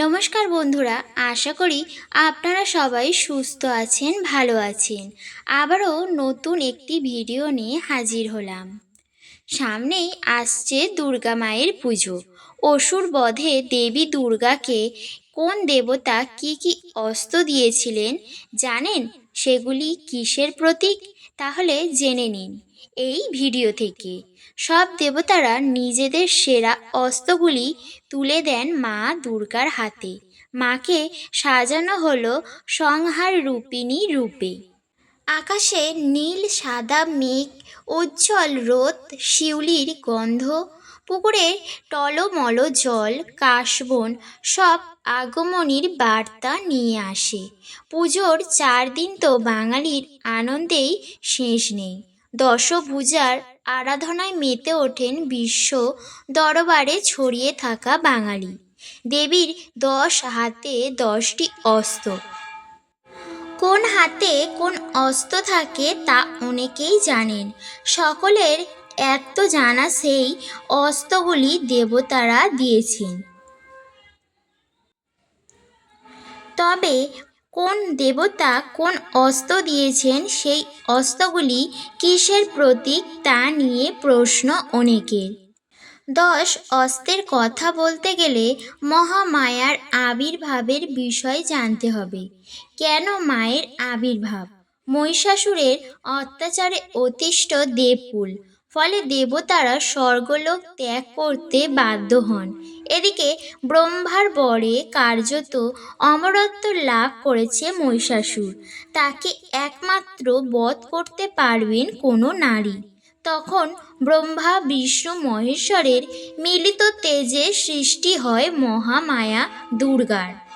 নমস্কার বন্ধুরা, আশা করি আপনারা সবাই সুস্থ আছেন, ভালো আছেন। আবারও নতুন একটি ভিডিও নিয়ে হাজির হলাম। সামনেই আসছে দুর্গা মায়ের পুজো। অসুর বধে দেবী দুর্গাকে কোন দেবতা কি কি অস্ত্র দিয়েছিলেন জানেন? সেগুলি কিসের প্রতীক? তাহলে জেনে নিন। এই ভিডিও থেকে সব দেবতারা নিজেদের সেরা অস্ত্রগুলি তুলে দেন মা দুর্গার হাতে। মাকে সাজানো হলো সংহার রূপিণী রূপে। আকাশে নীল, সাদা, মেঘ, উজ্জ্বল রোদ, শিউলির গন্ধ পুকুরের টলমল জল, কাশবন সব আগমনীর বার্তা নিয়ে আসে। পুজোর চার দিন তো বাঙালির আনন্দেই শেষ নেই। দশভূজার আরাধনায় মেতে ওঠেন বিশ্ব দরবারে ছড়িয়ে থাকা বাঙালি। দেবীর দশ হাতে দশটি অস্ত্র। কোন হাতে কোন অস্ত্র থাকে তা অনেকেই জানেন। সকলের এক তো জানা সেই অস্ত্রগুলি দেবতারা দিয়েছেন। তবে কোন দেবতা কোন অস্ত্র দিয়েছেন সেই অস্ত্রগুলি কিসের প্রতীক তা নিয়ে প্রশ্ন অনেকের। দশ, অস্ত্রের কথা বলতে গেলে মহামায়ার আবির্ভাবের বিষয় জানতে হবে। কেন মায়ের আবির্ভাব? মহিষাসুরের অত্যাচারে অতিষ্ঠ দেবকুল ফলে দেবতারা স্বর্গলোক ত্যাগ করতে বাধ্য হন। এদিকে ব্রহ্মার বরে কার্যত অমরত্ব লাভ করেছে মহিষাসুর। তাকে একমাত্র বধ করতে পারবেন কোনো নারী। তখন ব্রহ্মা, বিষ্ণু, মহেশ্বরের মিলিত তেজে সৃষ্টি হয় মহামায়া দুর্গার।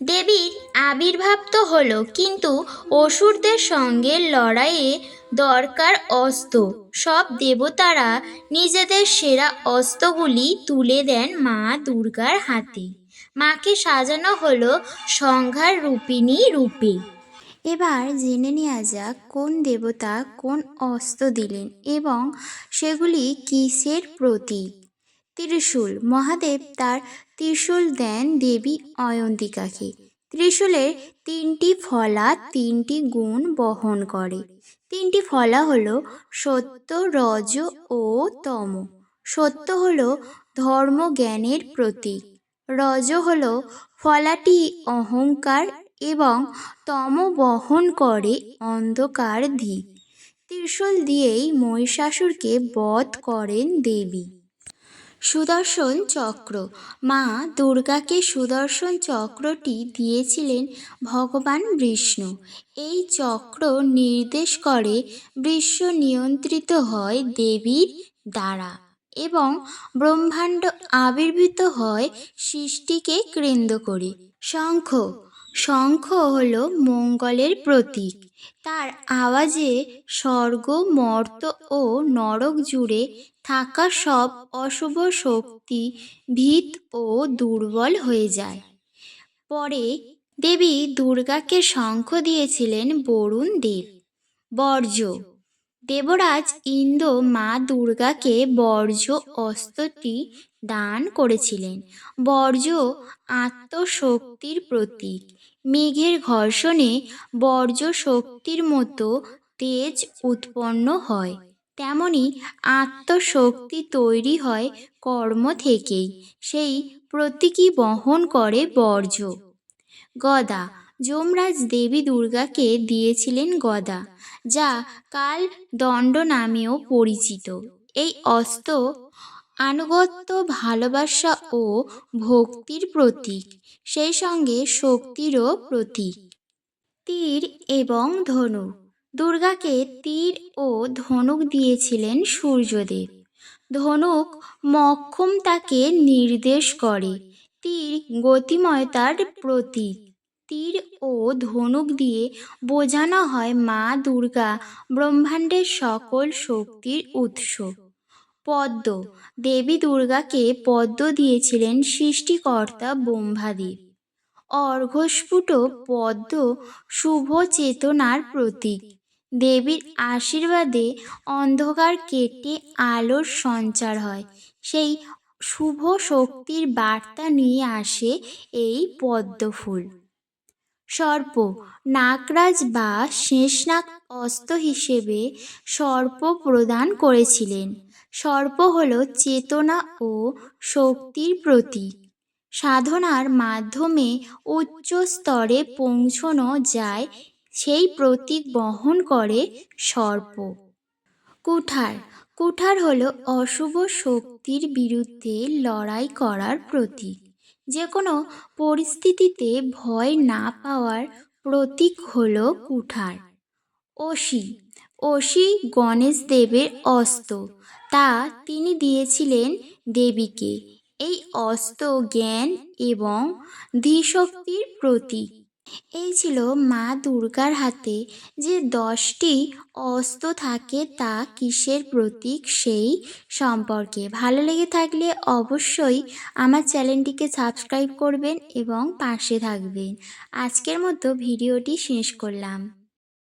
দেবীর আবির্ভাব তো হলো, কিন্তু অসুরদের সঙ্গে লড়াইয়ে দরকার অস্ত্র সব দেবতারা নিজেদের সেরা অস্ত্রগুলি তুলে দেন মা দুর্গার হাতে। মাকে সাজানো হলো সংঘার রূপিণী রূপে। এবার জেনে নেওয়া যাক কোন দেবতা কোন অস্ত্র দিলেন এবং সেগুলি কিসের প্রতীক। ত্রিশূল। মহাদেব তার ত্রিশূল দেন দেবী অয়ন্তিকাকে। ত্রিশূলের তিনটি ফলা, তিনটি গুণ বহন করে। তিনটি ফলা হলো সত্য, রজ ও তম। সত্য হলো ধর্ম জ্ঞানের প্রতীক। রজ হলো ফলাটি অহংকার এবং তম বহন করে অন্ধকার দিক। ত্রিশূল দিয়েই মহিষাসুরকে বধ করেন দেবী। সুদর্শন চক্র। মা দুর্গাকে সুদর্শন চক্রটি দিয়েছিলেন ভগবান বিষ্ণু। এই চক্র নির্দেশ করে বিশ্ব নিয়ন্ত্রিত হয় দেবীর দ্বারা এবং ব্রহ্মাণ্ড আবির্ভূত হয় সৃষ্টিকে কেন্দ্র করে। শঙ্খ শঙ্খ হল মঙ্গলের প্রতীক। তার আওয়াজে স্বর্গ, মর্ত ও নরক জুড়ে থাকা সব অশুভ শক্তি ভীত ও দুর্বল হয়ে যায়। পরে দেবী দুর্গাকে শঙ্খ দিয়েছিলেন বরুণ দেব। বর্জ্য দেবরাজ ইন্দ্র মা দুর্গাকে বর্জ্য অস্ত্রটি দান করেছিলেন। বর্জ্য আত্মশক্তির প্রতীক। মেঘের ঘর্ষণে বর্জ্য শক্তির মতো তেজ উৎপন্ন হয়। তেমনি আত্মশক্তি তৈরি হয় কর্ম থেকেই। সেই প্রতীকী বহন করে বর্জ্য। গদা যমরাজ দেবী দুর্গাকে দিয়েছিলেন গদা, যা কাল দণ্ড নামেও পরিচিত। এই অস্ত্র আনুগত্য, ভালোবাসা ও ভক্তির প্রতীক, সেই সঙ্গে শক্তিরও প্রতীক। তীর এবং ধনুক, দুর্গাকে তীর ও ধনুক দিয়েছিলেন সূর্যদেব। ধনুক মক্ষম তাকে নির্দেশ করে, তীর গতিময়তার প্রতীক। তীর ও ধনুক দিয়ে বোঝানো হয় মা দুর্গা, ব্রহ্মাণ্ডের সকল শক্তির উৎস। পদ্ম। দেবী দুর্গাকে পদ্ম দিয়েছিলেন সৃষ্টিকর্তা ব্রহ্মাদেব। অর্ঘস্ফুট পদ্ম শুভ চেতনার প্রতীক। দেবীর আশীর্বাদে অন্ধকার কেটে আলোর সঞ্চার হয়। সেই শুভ শক্তির বার্তা নিয়ে আসে এই পদ্ম ফুল সর্প। নাগরাজ বা শেষনাগ অস্ত্র হিসেবে সর্প প্রদান করেছিলেন। সর্প হল চেতনা ও শক্তির প্রতীক। সাধনার মাধ্যমে উচ্চ স্তরে পৌঁছানো যায়, সেই প্রতীক বহন করে সর্প। কুঠার। কুঠার হল অশুভ শক্তির বিরুদ্ধে লড়াই করার প্রতীক। যে কোনো পরিস্থিতিতে ভয় না পাওয়ার প্রতীক হল কুঠার। অসি অসি গণেশ দেবের অস্ত্র তা তিনি দিয়েছিলেন দেবীকে। এই অস্ত্র জ্ঞান এবং ধীশক্তির প্রতীক। এই ছিল মা দুর্গার হাতে যে দশটি অস্ত্র থাকে তা কিসের প্রতীক সেই সম্পর্কে। ভালো লেগে থাকলে অবশ্যই আমার চ্যানেলটিকে সাবস্ক্রাইব করবেন এবং পাশে থাকবেন। আজকের মতো ভিডিওটি শেষ করলাম।